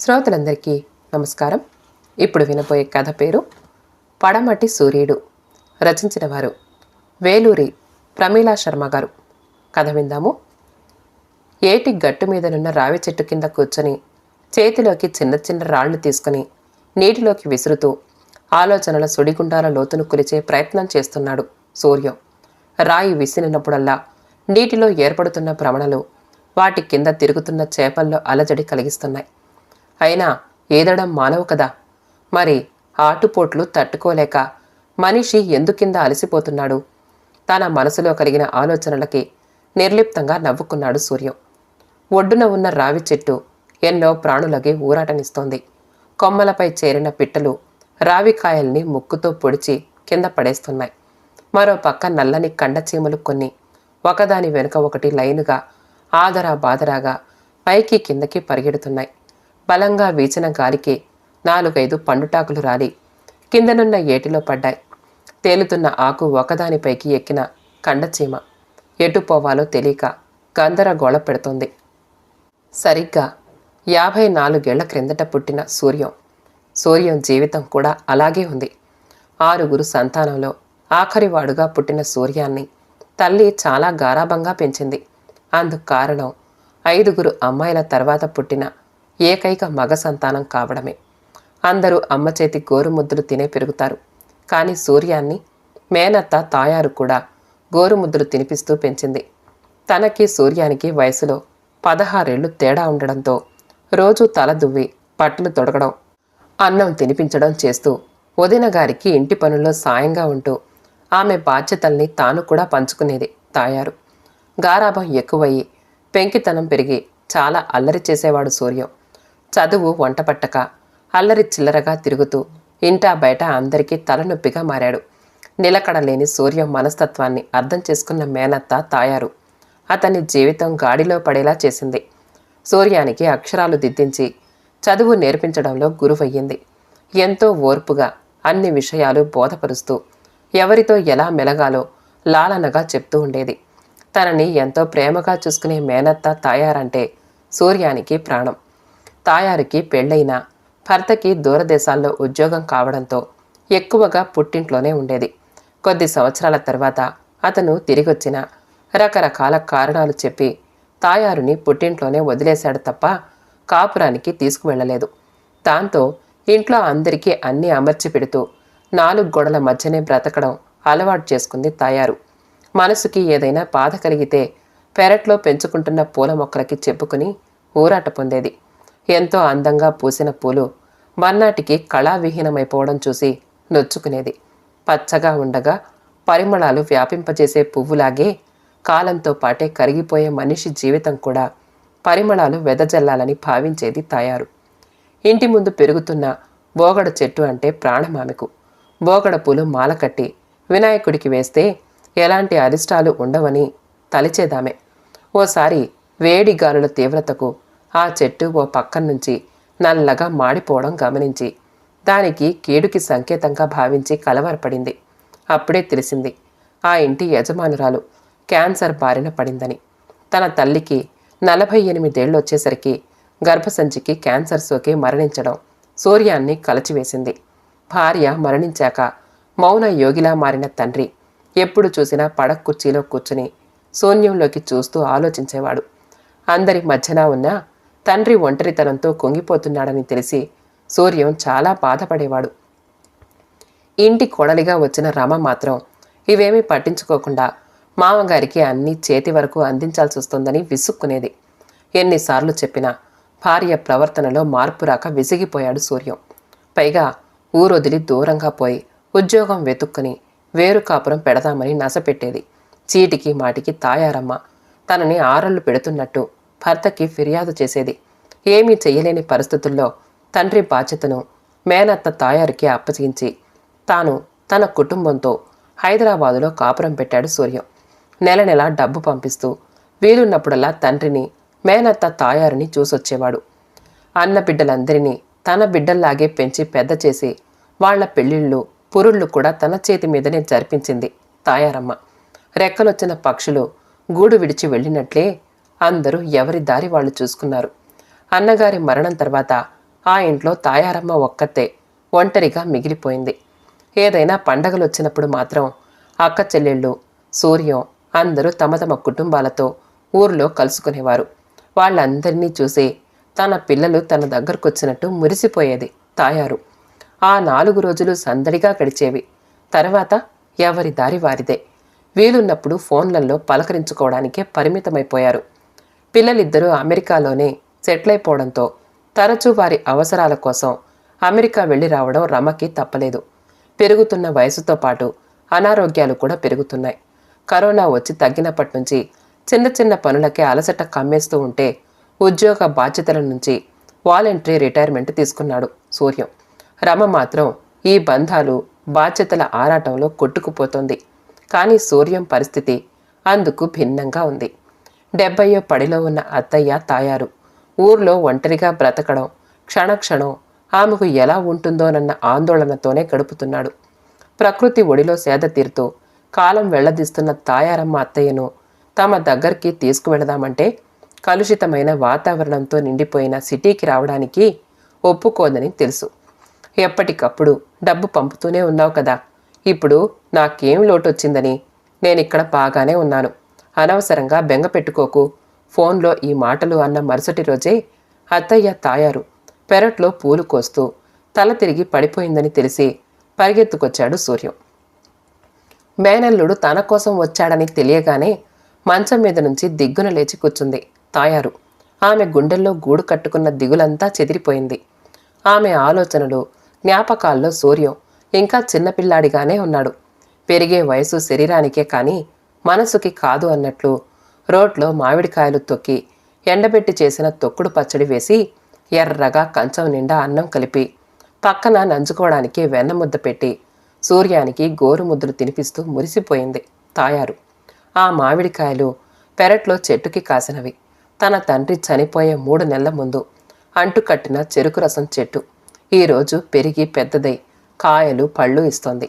శ్రోతలందరికీ నమస్కారం. ఇప్పుడు వినబోయే కథ పేరు పడమటి సూర్యుడు. రచించిన వారు వేలూరి ప్రమీలా శర్మ గారు. కథ విందాము. ఏటి గట్టు మీదనున్న రావి చెట్టు కింద కూర్చొని చేతిలోకి చిన్న చిన్న రాళ్ళు తీసుకుని నీటిలోకి విసురుతూ ఆలోచనల సుడిగుండాల లోతును కొలిచే ప్రయత్నం చేస్తున్నాడు సూర్యం. రాయి విసిరినప్పుడల్లా నీటిలో ఏర్పడుతున్న భ్రమణలు వాటి కింద తిరుగుతున్న చేపల్లో అలజడి కలిగిస్తున్నాయి. అయినా ఏదడం మానవు కదా? మరి ఆటుపోట్లు తట్టుకోలేక మనిషి ఎందుకింద అలసిపోతున్నాడు? తన మనసులో కలిగిన ఆలోచనలకి నిర్లిప్తంగా నవ్వుకున్నాడు సూర్యం. ఒడ్డున ఉన్న రావి చెట్టు ఎన్నో ప్రాణులకి ఊరాటనిస్తోంది. కొమ్మలపై చేరిన పిట్టలు రావికాయల్ని ముక్కుతో పొడిచి కింద పడేస్తున్నాయి. మరో పక్క నల్లని కండచీమలు కొన్ని ఒకదాని వెనుక ఒకటి లైనుగా ఆదరా బాదరాగా పైకి కిందకి పరిగెడుతున్నాయి. బలంగా వీచిన గాలికి నాలుగైదు పండుటాకులు రాలి. కిందనున్న ఏటిలో పడ్డాయి. తేలుతున్న ఆకు ఒకదానిపైకి ఎక్కిన కండచీమ. ఎటు పోవాలో తెలియక గందరగోళ పెడుతోంది. సరిగ్గా యాభై నాలుగేళ్ళ క్రిందట పుట్టిన సూర్యం. సూర్యం జీవితం కూడా అలాగే ఉంది. ఆరుగురు సంతానంలో ఆఖరివాడుగా పుట్టిన సూర్యాన్ని తల్లి చాలా గారాభంగా పెంచింది. అందుకు కారణం ఐదుగురు అమ్మాయిల తర్వాత పుట్టిన ఏకైక మగ సంతానం కావడమే. అందరూ అమ్మ చేతి గోరుముద్దులు తినే పెరుగుతారు. కానీ సూర్యాన్ని మేనత్త తాయారు కూడా గోరుముద్దులు తినిపిస్తూ పెంచింది. తనకి సూర్యానికి వయసులో పదహారేళ్ళు తేడా ఉండడంతో రోజు తల దువ్వి పట్లు తొడగడం అన్నం తినిపించడం చేస్తూ వదిన గారికి ఇంటి పనుల్లో సాయంగా ఉంటూ ఆమె బాధ్యతల్ని తాను కూడా పంచుకునేది తాయారు. గారాభం ఎక్కువయ్యి పెంకితనం పెరిగి చాలా అల్లరి చేసేవాడు సూర్యం. చదువు వంట పట్టక అల్లరి చిల్లరగా తిరుగుతూ ఇంటా బయట అందరికీ తలనొప్పిగా మారాడు. నిలకడలేని సూర్యం మనస్తత్వాన్ని అర్థం చేసుకున్న మేనత్త తాయారు. అతని జీవితం గాడిలో పడేలా చేసింది. సూర్యానికి అక్షరాలు దిద్దించి చదువు నేర్పించడంలో గురువయ్యింది. ఎంతో ఓర్పుగా అన్ని విషయాలు బోధపరుస్తూ ఎవరితో ఎలా మెలగాలో లాలనగా చెప్తూ ఉండేది. తనని ఎంతో ప్రేమగా చూసుకునే మేనత్త తాయారంటే సూర్యానికి ప్రాణం. తాయారికి పెళ్ళైన భర్తకి దూరదేశాల్లో ఉద్యోగం కావడంతో ఎక్కువగా పుట్టింట్లోనే ఉండేది. కొద్ది సంవత్సరాల తర్వాత అతను తిరిగొచ్చిన రకరకాల కారణాలు చెప్పి తాయారుని పుట్టింట్లోనే వదిలేశాడు తప్ప కాపురానికి తీసుకువెళ్ళలేదు. దాంతో ఇంట్లో అందరికీ అన్నీ అమర్చి పెడుతూ నాలుగు గోడల మధ్యనే బ్రతకడం అలవాటు చేసుకుంది తాయారు. మనసుకి ఏదైనా బాధ కలిగితే పెరట్లో పెంచుకుంటున్న పూల మొక్కలకి చెప్పుకుని ఊరాట పొందేది. ఎంతో అందంగా పూసిన పూలు మర్నాటికి కళావిహీనమైపోవడం చూసి నొచ్చుకునేది. పచ్చగా ఉండగా పరిమళాలు వ్యాపింపజేసే పువ్వులాగే కాలంతో పాటే కరిగిపోయే మనిషి జీవితం కూడా పరిమళాలు వెదజల్లాలని భావించేది తయారు. ఇంటి ముందు పెరుగుతున్న బోగడ చెట్టు అంటే ప్రాణమామెకు. బోగడ పూలు మాలకట్టి వినాయకుడికి వేస్తే ఎలాంటి అరిష్టాలు ఉండవని తలిచేదామె. ఓసారి వేడి గాలుల తీవ్రతకు ఆ చెట్టు ఓ పక్కన నుంచి నల్లగా మాడిపోవడం గమనించి దానికి కీడుకి సంకేతంగా భావించి కలవరపడింది. అప్పుడే తెలిసింది ఆ ఇంటి యజమానురాలు క్యాన్సర్ బారిన పడిందని. తన తల్లికి నలభై ఎనిమిదేళ్ళు వచ్చేసరికి గర్భసంచికి క్యాన్సర్ సోకి మరణించడం సూర్యాన్ని కలచివేసింది. భార్య మరణించాక మౌన యోగిలా మారిన తండ్రి ఎప్పుడు చూసినా పడక్ కుర్చీలో కూర్చుని శూన్యంలోకి చూస్తూ ఆలోచించేవాడు. అందరి మధ్యన ఉన్న తండ్రి ఒంటరితనంతో కుంగిపోతున్నాడని తెలిసి సూర్యం చాలా బాధపడేవాడు. ఇంటి కొడలిగా వచ్చిన రమ మాత్రం ఇవేమీ పట్టించుకోకుండా మామగారికి అన్నీ చేతి వరకు అందించాల్సి వస్తుందని విసుక్కునేది. ఎన్నిసార్లు చెప్పినా భార్య ప్రవర్తనలో మార్పు రాక విసిగిపోయాడు సూర్యం. పైగా ఊరొదిలి దూరంగా పోయి ఉద్యోగం వెతుక్కుని వేరు కాపురం పెడదామని నసపెట్టేది. చీటికి మాటికి తాయారమ్మ. తనని ఆరళ్ళు పెడుతున్నట్టు భర్తకి ఫిర్యాదు చేసేది. ఏమీ చెయ్యలేని పరిస్థితుల్లో తండ్రి బాధ్యతను మేనత్త తాయారికి అప్పగించి తాను తన కుటుంబంతో హైదరాబాదులో కాపురం పెట్టాడు సూర్యం. నెల నెల డబ్బు పంపిస్తూ వీలున్నప్పుడల్లా తండ్రిని మేనత్త తాయారిని చూసొచ్చేవాడు. అన్న బిడ్డలందరినీ తన బిడ్డల్లాగే పెంచి పెద్ద చేసి వాళ్ళ పెళ్ళిళ్ళు పురుళ్ళు కూడా తన చేతి మీదనే జరిపించింది తాయారమ్మ. రెక్కలొచ్చిన పక్షులు గూడు విడిచి వెళ్ళినట్లే అందరూ ఎవరి దారి వాళ్ళు చూసుకున్నారు. అన్నగారి మరణం తర్వాత ఆ ఇంట్లో తాయారమ్మ ఒక్కతే ఒంటరిగా మిగిలిపోయింది. ఏదైనా పండగలు వచ్చినప్పుడు మాత్రం అక్క చెల్లెళ్ళు సూర్యం అందరూ తమ తమ కుటుంబాలతో ఊర్లో కలుసుకునేవారు. వాళ్ళందరినీ చూసి తన పిల్లలు తన దగ్గరకొచ్చినట్టు మురిసిపోయేది తాయారు. ఆ నాలుగు రోజులు సందడిగా గడిచేవి. తర్వాత ఎవరి దారి వారిదే. వీలున్నప్పుడు ఫోన్లలో పలకరించుకోవడానికే పరిమితమైపోయారు. పిల్లలిద్దరూ అమెరికాలోనే సెటిల్ అయిపోవడంతో తరచూ వారి అవసరాల కోసం అమెరికా వెళ్ళి రావడం రమకి తప్పలేదు. పెరుగుతున్న వయసుతో పాటు అనారోగ్యాలు కూడా పెరుగుతున్నాయి. కరోనా వచ్చి తగ్గినప్పటి నుంచి చిన్న చిన్న పనులకే అలసట కమ్మేస్తూ ఉంటే ఉద్యోగ బాధ్యతల నుంచి వాలంటరీ రిటైర్మెంట్ తీసుకున్నాడు సూర్యం. రమ మాత్రం ఈ బంధాలు బాధ్యతల ఆరాటంలో కొట్టుకుపోతోంది. కానీ సూర్యం పరిస్థితి అందుకు భిన్నంగా ఉంది. డెబ్బయో పడిలో ఉన్న అత్తయ్య తాయారు. ఊర్లో ఒంటరిగా బ్రతకడం క్షణక్షణం ఆమెకు ఎలా ఉంటుందోనన్న ఆందోళనతోనే గడుపుతున్నాడు. ప్రకృతి ఒడిలో సేద తీరుతూ కాలం వెళ్ళదీస్తున్న తాయారమ్మ అత్తయ్యను తమ దగ్గరికి తీసుకువెళదామంటే కలుషితమైన వాతావరణంతో నిండిపోయిన సిటీకి రావడానికి ఒప్పుకోదని తెలుసు. ఎప్పటికప్పుడు డబ్బు పంపుతూనే ఉన్నావు కదా. ఇప్పుడు నాకేం లోటొచ్చిందని నేనిక్కడ బాగానే ఉన్నాను. అనవసరంగా బెంగ పెట్టుకోకు. ఫోన్లో ఈ మాటలు అన్న మరుసటి రోజే అత్తయ్య తాయారు. పెరట్లో పూలు కోస్తూ తల తిరిగి పడిపోయిందని తెలిసి పరిగెత్తుకొచ్చాడు సూర్యం. మేనల్లుడు తన కోసం వచ్చాడని తెలియగానే మంచం మీద నుంచి దిగ్గున లేచి కూర్చుంది తాయారు. ఆమె గుండెల్లో గూడు కట్టుకున్న దిగులంతా చెదిరిపోయింది. ఆమె ఆలోచనలు జ్ఞాపకాల్లో సూర్యం ఇంకా చిన్నపిల్లాడిగానే ఉన్నాడు. పెరిగే వయసు శరీరానికే కానీ మనసుకి కాదు అన్నట్లు రోడ్లో మామిడికాయలు తొక్కి ఎండబెట్టి చేసిన తొక్కుడు పచ్చడి వేసి ఎర్రగా కంచం నిండా అన్నం కలిపి పక్కన నంచుకోవడానికి వెన్న ముద్ద పెట్టి సూర్యానికి గోరు ముద్దలు తినిపిస్తూ మురిసిపోయింది తాయారు. ఆ మామిడికాయలు పెరట్లో చెట్టుకి కాసినవి. తన తండ్రి చనిపోయే మూడు నెలల ముందు అంటుకట్టిన చెరుకు రసం చెట్టు ఈరోజు పెరిగి పెద్దదై కాయలు పళ్ళు ఇస్తోంది.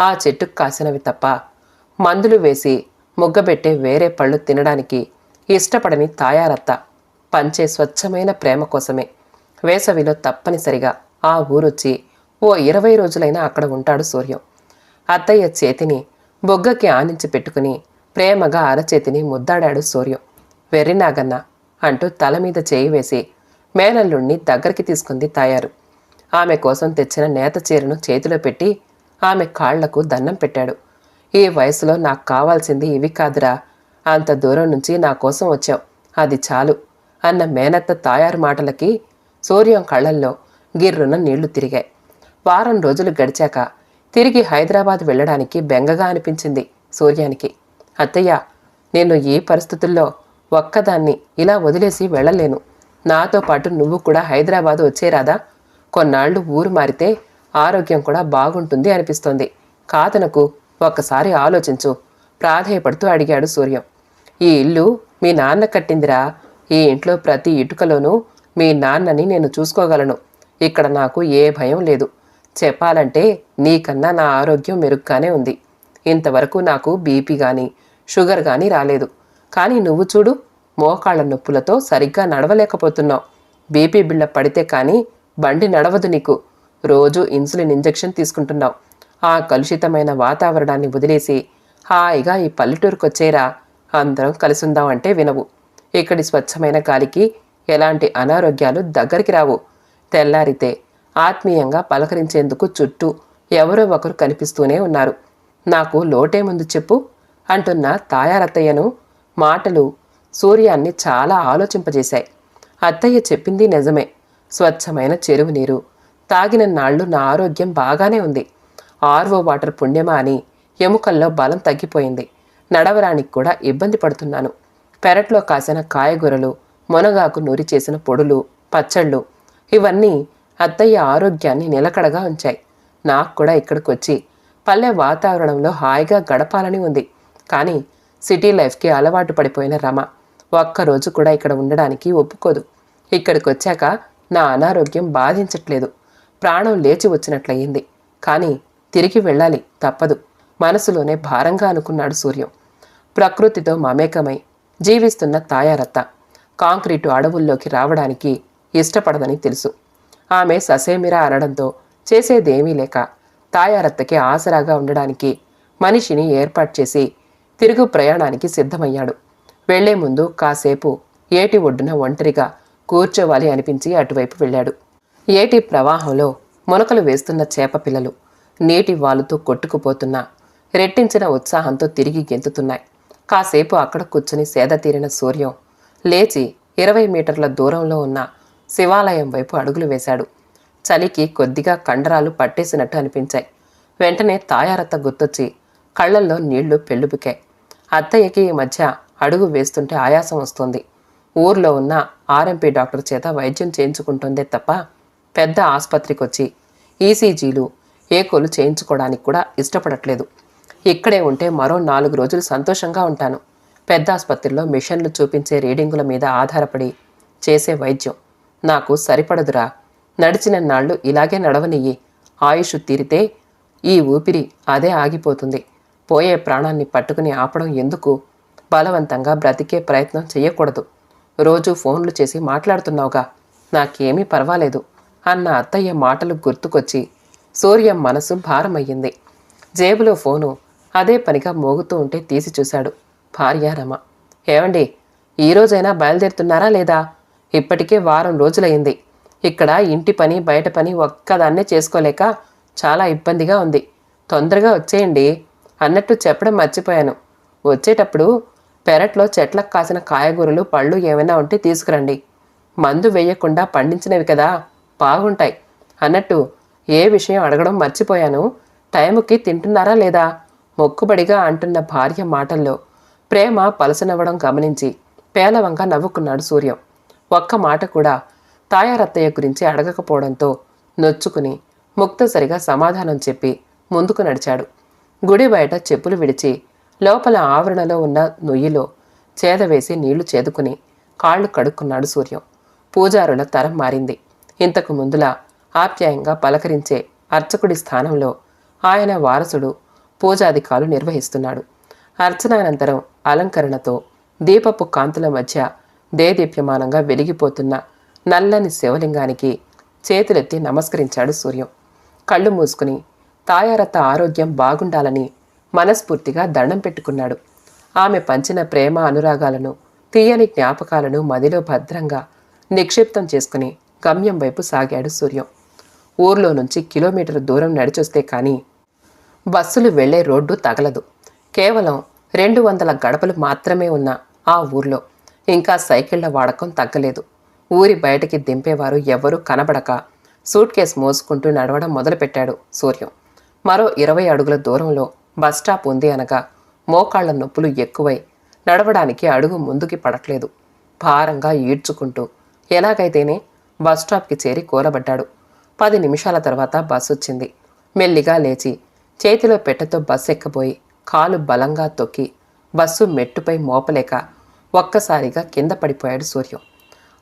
ఆ చెట్టుకు కాసినవి తప్ప మందులు వేసి ముగ్గబెట్టే వేరే పళ్ళు తినడానికి ఇష్టపడని తాయారత్త పంచే స్వచ్ఛమైన ప్రేమ కోసమే. వేసవిలో తప్పనిసరిగా ఆ ఊరొచ్చి ఓ ఇరవై రోజులైనా అక్కడ ఉంటాడు సూర్యం. అత్తయ్య చేతిని బొగ్గకి ఆనించి పెట్టుకుని ప్రేమగా అరచేతిని ముద్దాడాడు సూర్యం. వెర్రినాగన్న అంటూ తల మీద చేయి వేసి మేనల్లుణ్ణి దగ్గరికి తీసుకుంది తాయారు. ఆమె కోసం తెచ్చిన నేత చీరను చేతిలో పెట్టి ఆమె కాళ్ళకు దండం పెట్టాడు. ఈ వయసులో నాకు కావాల్సింది ఇవి కాదురా. అంత దూరం నుంచి నా కోసం వచ్చావు. అది చాలు అన్న మేనత్త తాయారు మాటలకి సూర్యం కళ్ళల్లో గిర్రున నీళ్ళు తిరిగాయి. వారం రోజులు గడిచాక తిరిగి హైదరాబాద్ వెళ్ళడానికి బెంగగా అనిపించింది సూర్యానికి. అత్తయ్య నేను ఏ పరిస్థితుల్లో ఒక్కదాన్ని ఇలా వదిలేసి వెళ్ళలేను. నాతో పాటు నువ్వు కూడా హైదరాబాద్ వచ్చేరాదా కొన్నాళ్ళు ఊరు మారితే ఆరోగ్యం కూడా బాగుంటుంది అనిపిస్తోంది. కాతనకు ఒక్కసారి ఆలోచించు. ప్రాధేయపడుతూ అడిగాడు సూర్యం. ఈ ఇల్లు మీ నాన్న కట్టిందిరా. ఈ ఇంట్లో ప్రతి ఇటుకలోనూ మీ నాన్నని నేను చూసుకోగలను. ఇక్కడ నాకు ఏ భయం లేదు. చెప్పాలంటే నీకన్నా నా ఆరోగ్యం మెరుగ్గానే ఉంది. ఇంతవరకు నాకు బీపీ కానీ షుగర్ కానీ రాలేదు. కానీ నువ్వు చూడు మోకాళ్ళ నొప్పులతో సరిగ్గా నడవలేకపోతున్నావు. బీపీ బిళ్ళ పడితే కానీ బండి నడవదు నీకు. రోజు ఇన్సులిన్ ఇంజెక్షన్ తీసుకుంటున్నావు. ఆ కలుషితమైన వాతావరణాన్ని వదిలేసి హాయిగా ఈ పల్లెటూరుకొచ్చేరా. అందరం కలిసుందాం అంటే వినవు. ఇక్కడి స్వచ్ఛమైన గాలికి ఎలాంటి అనారోగ్యాలు దగ్గరికి రావు. తెల్లారితే ఆత్మీయంగా పలకరించేందుకు చుట్టూ ఎవరో ఒకరు కనిపిస్తూనే ఉన్నారు. నాకు లోటేముందు చెప్పు అంటున్న తాయారత్తయ్యను మాటలు సూర్యాన్ని చాలా ఆలోచింపజేశాయి. అత్తయ్య చెప్పింది నిజమే. స్వచ్ఛమైన చెరువు నీరు తాగిన నాళ్ళు నా ఆరోగ్యం బాగానే ఉంది. ఆర్వో వాటర్ పుణ్యమా అని ఎముకల్లో బలం తగ్గిపోయింది. నడవరానికి కూడా ఇబ్బంది పడుతున్నాను. పెరట్లో కాసిన కాయగూరలు మునగాకు నూరి చేసిన పొడులు పచ్చళ్ళు ఇవన్నీ అత్తయ్య ఆరోగ్యాన్ని నిలకడగా ఉంచాయి. నాకు కూడా ఇక్కడికి వచ్చి పల్లె వాతావరణంలో హాయిగా గడపాలని ఉంది. కానీ సిటీ లైఫ్కి అలవాటు పడిపోయిన రమ ఒక్కరోజు కూడా ఇక్కడ ఉండడానికి ఒప్పుకోదు. ఇక్కడికి వచ్చాక నా అనారోగ్యం బాధించట్లేదు. ప్రాణం లేచి వచ్చినట్లయింది. కానీ తిరిగి వెళ్ళాలి. తప్పదు. మనసులోనే భారంగా అనుకున్నాడు సూర్యం. ప్రకృతితో మమేకమై జీవిస్తున్న తాయారత్త. కాంక్రీటు అడవుల్లోకి రావడానికి ఇష్టపడదని తెలుసు. ఆమె ససేమిరా అనడంతో చేసేదేమీ లేక తాయారత్తకి ఆసరాగా ఉండడానికి మనిషిని ఏర్పాటు చేసి తిరుగు ప్రయాణానికి సిద్ధమయ్యాడు. వెళ్ళే ముందు కాసేపు ఏటి ఒడ్డున ఒంటరిగా కూర్చోవాలి అనిపించి అటువైపు వెళ్ళాడు. ఏటి ప్రవాహంలో మునకలు వేస్తున్న చేప పిల్లలు నీటి వాలుతో కొట్టుకుపోతున్నా. రెట్టించిన ఉత్సాహంతో తిరిగి గెంతుతున్నాయి. కాసేపు అక్కడ కూర్చుని సేద తీరిన సూర్యం లేచి ఇరవై మీటర్ల దూరంలో ఉన్న శివాలయం వైపు అడుగులు వేశాడు. చలికి కొద్దిగా కండరాలు పట్టేసినట్టు అనిపించాయి. వెంటనే తాయారత్త గుర్తొచ్చి కళ్ళల్లో నీళ్ళు పెళ్ళుబికాయి. అత్తయ్యకి ఈ మధ్య అడుగు వేస్తుంటే ఆయాసం వస్తుంది. ఊర్లో ఉన్న ఆర్ఎంపీ డాక్టర్ చేత వైద్యం చేయించుకుంటుందే తప్ప పెద్ద ఆసుపత్రికి వచ్చి ఈసీజీలు ఏకోలు చేయించుకోవడానికి కూడా ఇష్టపడట్లేదు. ఇక్కడే ఉంటే మరో నాలుగు రోజులు సంతోషంగా ఉంటాను. పెద్ద ఆసుపత్రిలో మిషన్లు చూపించే రీడింగుల మీద ఆధారపడి చేసే వైద్యం నాకు సరిపడదురా. నడిచిన నాళ్ళు ఇలాగే నడవనియ్యి. ఆయుష్ తీరితే ఈ ఊపిరి అదే ఆగిపోతుంది. పోయే ప్రాణాన్ని పట్టుకుని ఆపడం ఎందుకు? బలవంతంగా బ్రతికే ప్రయత్నం చేయకూడదు రోజు ఫోన్లు చేసి మాట్లాడుతున్నావుగా. నాకేమీ పర్వాలేదు. అన్న అత్తయ్య మాటలు గుర్తుకొచ్చి సూర్య మనసు భారమయ్యింది. జేబులో ఫోను అదే పనిగా మోగుతూ ఉంటే తీసి చూశాడు భార్య రమ. ఏమండి ఈ రోజైనా బయలుదేరుతున్నారా లేదా? ఇప్పటికే వారం రోజులైంది ఇక్కడ ఇంటి పని బయట పని ఒక్కదాన్నే చేసుకోలేక చాలా ఇబ్బందిగా ఉంది. తొందరగా వచ్చేయండి అన్నట్టు చెప్పడం మర్చిపోయాను. వచ్చేటప్పుడు పెరట్లో చెట్లకు కాసిన కాయగూరలు పళ్ళు ఏమైనా ఉంటే తీసుకురండి. మందు వేయకుండా పండించినవి కదా బాగుంటాయి అన్నట్టు ఏ విషయం అడగడం మర్చిపోయాను? టైంకి తింటున్నారా లేదా? మొక్కుబడిగా అంటున్న భార్య మాటల్లో ప్రేమ పలసనవ్వడం గమనించి పేలవంగా నవ్వుకున్నాడు సూర్యం. ఒక్క మాట కూడా తాయారత్తయ్య గురించి అడగకపోవడంతో నొచ్చుకుని ముక్తసరిగా సమాధానం చెప్పి ముందుకు నడిచాడు. గుడి బయట చెప్పులు విడిచి లోపల ఆవరణలో ఉన్న నొయ్యిలో చేదవేసి నీళ్ళు చేదుకుని కాళ్ళు కడుక్కున్నాడు సూర్యం. పూజారుల తరం మారింది. ఇంతకు ముందులా ఆప్యాయంగా పలకరించే అర్చకుడి స్థానంలో ఆయన వారసుడు పూజాధికాలు నిర్వహిస్తున్నాడు. అర్చనానంతరం అలంకరణతో దీపపు కాంతుల మధ్య దేదీప్యమానంగా వెలిగిపోతున్న నల్లని శివలింగానికి చేతులెత్తి నమస్కరించాడు సూర్యం. కళ్ళు మూసుకుని తాయారత్త ఆరోగ్యం బాగుండాలని మనస్ఫూర్తిగా దండం పెట్టుకున్నాడు. ఆమె పంచిన ప్రేమ అనురాగాలను తీయని జ్ఞాపకాలను మదిలో భద్రంగా నిక్షిప్తం చేసుకుని గమ్యం వైపు సాగాడు సూర్యం. ఊర్లో నుంచి కిలోమీటర్ దూరం నడిచొస్తే కానీ బస్సులు వెళ్ళే రోడ్డు తగలదు. కేవలం రెండు వందల గడపలు మాత్రమే ఉన్న ఆ ఊర్లో ఇంకా సైకిళ్ళ వాడకం తగ్గలేదు. ఊరి బయటికి దింపేవారు ఎవరూ కనబడక సూట్ కేస్ మోసుకుంటూ నడవడం మొదలుపెట్టాడు సూర్యం. మరో ఇరవై అడుగుల దూరంలో బస్ స్టాప్ ఉంది అనగా మోకాళ్ళ నొప్పులు ఎక్కువై నడవడానికి అడుగు ముందుకి పడట్లేదు. భారంగా ఈడ్చుకుంటూ ఎలాగైతేనే బస్ స్టాప్కి చేరి కూలబడ్డాడు. పది నిమిషాల తర్వాత బస్సు వచ్చింది మెల్లిగా లేచి చేతిలో పెట్టెతో బస్సు ఎక్కబోయి కాలు బలంగా తొక్కి బస్సు మెట్టుపై మోపలేక ఒక్కసారిగా కింద పడిపోయాడు సూర్యం.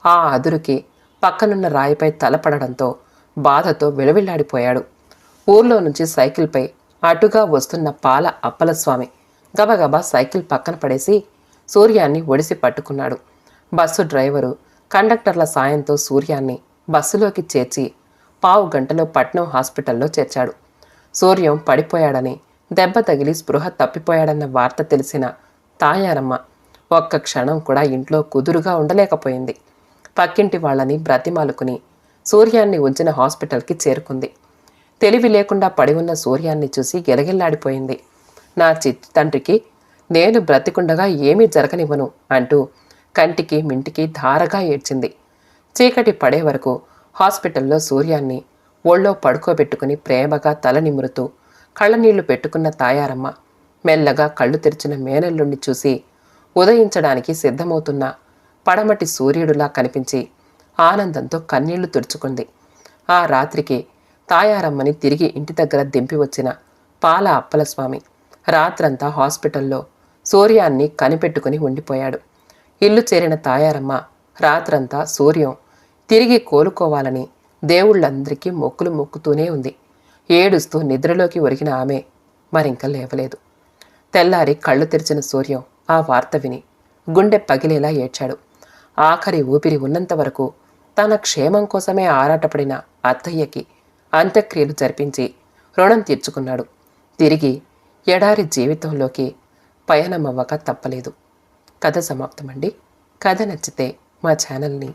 ఆ అదురుకి పక్కనున్న రాయిపై తలపడడంతో బాధతో విలవిల్లాడిపోయాడు. ఊర్లో నుంచి సైకిల్పై అటుగా వస్తున్న పాల అప్పలస్వామి గబగబా సైకిల్ పక్కన పడేసి సూర్యాన్ని ఒడిసి పట్టుకున్నాడు. బస్సు డ్రైవరు కండక్టర్ల సాయంతో సూర్యాన్ని బస్సులోకి చేర్చి పావు గంటలో పట్నం హాస్పిటల్లో చేర్చాడు. సూర్యం పడిపోయాడని దెబ్బ తగిలి స్పృహ తప్పిపోయాడన్న వార్త తెలిసిన తాయారమ్మ ఒక్క క్షణం కూడా ఇంట్లో కుదురుగా ఉండలేకపోయింది. పక్కింటి వాళ్ళని బ్రతిమాలుకుని సూర్యాన్ని ఉంచిన హాస్పిటల్కి చేరుకుంది. తెలివి లేకుండా పడి ఉన్న సూర్యాన్ని చూసి గెలగెల్లాడిపోయింది. నా చిట్టి తండ్రికి నేను బ్రతికుండగా ఏమీ జరగనివ్వను అంటూ కంటికి మింటికి ధారగా ఏడ్చింది. చీకటి పడే వరకు హాస్పిటల్లో సూర్యాన్ని ఒళ్ళో పడుకోబెట్టుకుని ప్రేమగా తల నిమురుతూ కళ్ళనీళ్ళు పెట్టుకున్న తాయారమ్మ మెల్లగా కళ్ళు తెరిచిన మేనల్లుణ్ణి చూసి ఉదయించడానికి సిద్ధమవుతున్న పడమటి సూర్యుడులా కనిపించి ఆనందంతో కన్నీళ్ళు తుడుచుకుంది. ఆ రాత్రికి తాయారమ్మని తిరిగి ఇంటి దగ్గర దింపి వచ్చిన పాల అప్పలస్వామి రాత్రంతా హాస్పిటల్లో సూర్యాన్ని కనిపెట్టుకుని ఉండిపోయాడు. ఇల్లు చేరిన తాయారమ్మ రాత్రంతా సూర్యం తిరిగి కోలుకోవాలని దేవుళ్ళందరికీ మొక్కులు మొక్కుతూనే ఉంది. ఏడుస్తూ నిద్రలోకి ఒరిగిన ఆమె మరింక లేవలేదు. తెల్లారి కళ్ళు తెరిచిన సూర్యం ఆ వార్త విని గుండె పగిలేలా ఏడ్చాడు. ఆఖరి ఊపిరి ఉన్నంత వరకు తన క్షేమం కోసమే ఆరాటపడిన అత్తయ్యకి అంత్యక్రియలు జరిపించి రుణం తీర్చుకున్నాడు. తిరిగి ఎడారి జీవితంలోకి పయనమవ్వక తప్పలేదు. కథ సమాప్తమండి. కథ నచ్చితే మా ఛానల్ని